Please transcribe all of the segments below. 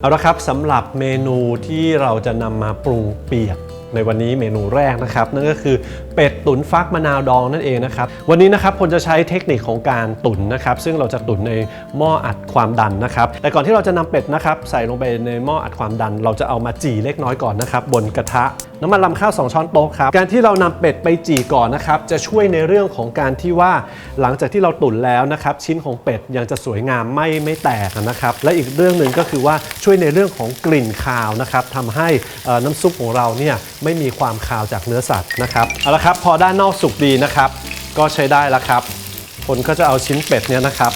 เอาละครับสำหรับเมนูที่เราจะนำมาปรุงเปียกในวันนี้เมนูแรกนะครับ นั่นก็คือเป็ดตุ๋นฟักมะนาวดองนั่นเองนะครับ วันนี้นะครับผมจะใช้เทคนิคของการตุ๋นนะครับ ซึ่งเราจะตุ๋นในหม้ออัดความดันนะครับ แต่ก่อนที่เราจะนำเป็ดนะครับ ใส่ลงไปในหม้ออัดความดัน เราจะเอามาจี่เล็กน้อยก่อนนะครับ บนกระทะน้ำมันลำข้าว 2 ช้อนโต๊ะครับ การที่เรานำเป็ดไปจี่ก่อนนะครับ จะช่วยในเรื่องของการที่ว่าหลังจากที่เราตุ๋นแล้วนะครับ ชิ้นของเป็ดยังจะสวยงามไม่ไม่แตกนะครับ และอีกเรื่องหนึ่งก็คือว่าช่วยในเรื่องของกลิ่นคาวนะครับทำให้น้ำซุปของเราเนี่ยไม่มีความคาวจากเนื้อสัตว์นะครับเอาละครับ พอด้านนอกสุกดีนะครับ ก็ใช้ได้แล้วครับ คนก็จะเอาชิ้นเป็ดเนี่ยนะครับ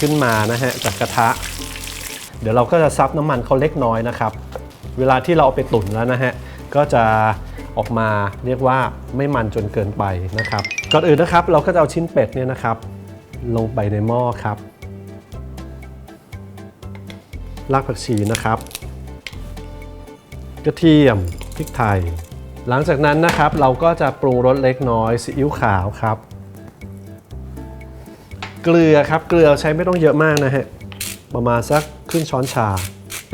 ขึ้นมานะฮะจากกระทะ เดี๋ยวเราก็จะซับน้ำมันเขาเล็กน้อยนะครับ เวลาที่เราเอาไปตุ๋นแล้วนะฮะ ก็จะออกมาเรียกว่าไม่มันจนเกินไปนะครับ ก่อนอื่นนะครับเราก็จะเอาชิ้นเป็ดเนี่ยนะครับ ลงไปในหม้อครับรากผักชีนะครับ กระเทียมพริกไทย หลังจากนั้นนะครับเราก็จะปรุงรสเล็กน้อยซีอิ๊วขาวครับ เกลือครับเกลือใช้ไม่ต้องเยอะมากนะฮะประมาณสักครึ่งช้อนชา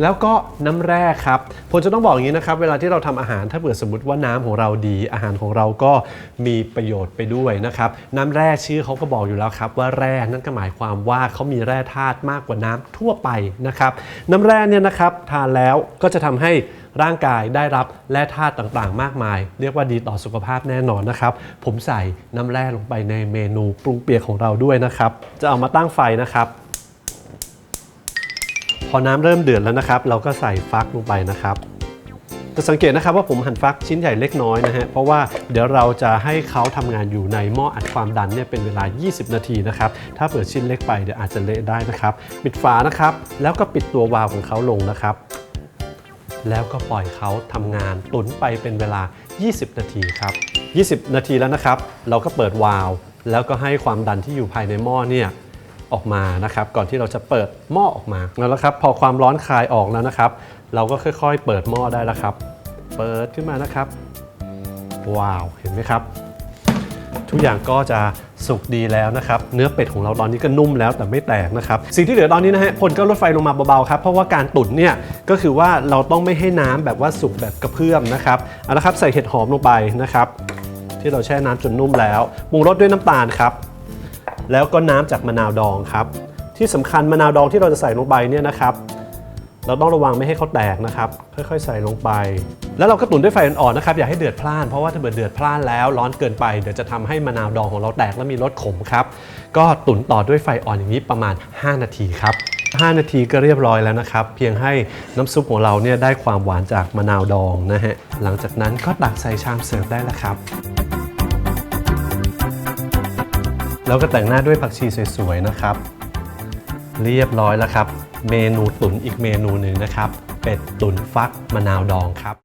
แล้วก็น้ำแร่ครับผมจะต้องบอกอย่างนี้นะครับ เวลาที่เราทำอาหารถ้าเผื่อสมมติว่าน้ำของเราดี อาหารของเราก็มีประโยชน์ไปด้วยนะครับน้ำแร่ชื่อเขาก็บอกอยู่แล้วครับ ว่าแร่นั่นก็หมายความว่าเขามีแร่ธาตุมากกว่าน้ำทั่วไปนะครับน้ำแร่เนี่ยนะครับทานแล้วก็จะทำให้ร่างกายได้รับแร่ธาตุต่างๆ มากมาย เรียกว่าดีต่อสุขภาพแน่นอนนะครับ ผมใส่น้ำแร่ลงไปในเมนูปรุงเปียกของเราด้วยนะครับ จะเอามาตั้งไฟนะครับ พอน้ำเริ่มเดือดแล้วนะครับ เราก็ใส่ฟักลงไปนะครับจะสังเกตนะครับว่าผมหั่นฟักชิ้นใหญ่เล็กน้อยนะฮะเพราะว่าเดี๋ยวเราจะให้เขาทำงานอยู่ในหม้ออัดความดันเนี่ยเป็นเวลา 20 นาทีนะครับถ้าเปิดชิ้นเล็กไปเดี๋ยวอาจจะเละได้นะครับปิดฝานะครับแล้วก็ปิดตัววาล์วของเขาลงนะครับ แล้วก็ปล่อยเขาทำงานตุนไปเป็นเวลา 20 นาทีครับ20 นาทีแล้วนะครับ เราก็เปิดวาล์วแล้วก็ให้ความดันที่อยู่ภายในหม้อเนี่ย ออกมานะครับ ก่อนที่เราจะเปิดหม้อออกมาแล้วนะครับ พอความร้อนคลายออกแล้วนะครับ เราก็ค่อย ๆ เปิดหม้อได้แล้วครับ เปิดขึ้นมานะครับ ว้าวเห็นไหมครับทุกอย่างก็จะสุกดีแล้วนะครับ เนื้อเป็ดของเราตอนนี้ก็นุ่มแล้วแต่ไม่แตกนะครับ สิ่งที่เหลือตอนนี้นะฮะพลก็ลดไฟลงมาเบาๆครับ เพราะว่าการตุ๋นเนี่ยก็คือว่าเราต้องไม่ให้น้ำแบบว่าสุกแบบกระเพื่อมนะครับเอาละครับใส่เห็ดหอมลงไปนะครับ ที่เราแช่น้ำจนนุ่มแล้วปรุงรสด้วยน้ำตาลครับ แล้วก็น้ำจากมะนาวดองครับ ที่สำคัญมะนาวดองที่เราจะใส่ลงไปเนี่ยนะครับ เราต้องระวังไม่ให้เขาแตกนะครับ ค่อยๆ ใส่ลงไป แล้วเราก็ตุ๋นด้วยไฟอ่อนๆนะครับอย่าให้เดือดพล่านเพราะว่าถ้าเกิดเดือดพล่านแล้วร้อนเกินไปเดี๋ยวจะทำให้มะนาวดองของเราแตกและมีรสขมครับ ก็ตุ๋นต่อด้วยไฟอ่อนอย่างนี้ประมาณ 5 นาทีครับ5 นาทีก็เรียบร้อยแล้วนะครับ เพียงให้น้ำซุปของเราเนี่ยได้ความหวานจากมะนาวดองนะฮะ หลังจากนั้นก็ตักใส่ชามเสิร์ฟได้แล้วครับ แล้วก็แต่งหน้าด้วยผักชีสวยๆนะครับ เรียบร้อยแล้วครับ เมนูตุ๋นอีกเมนูหนึ่งนะครับ เป็ดตุ๋นฟักมะนาวดองครับ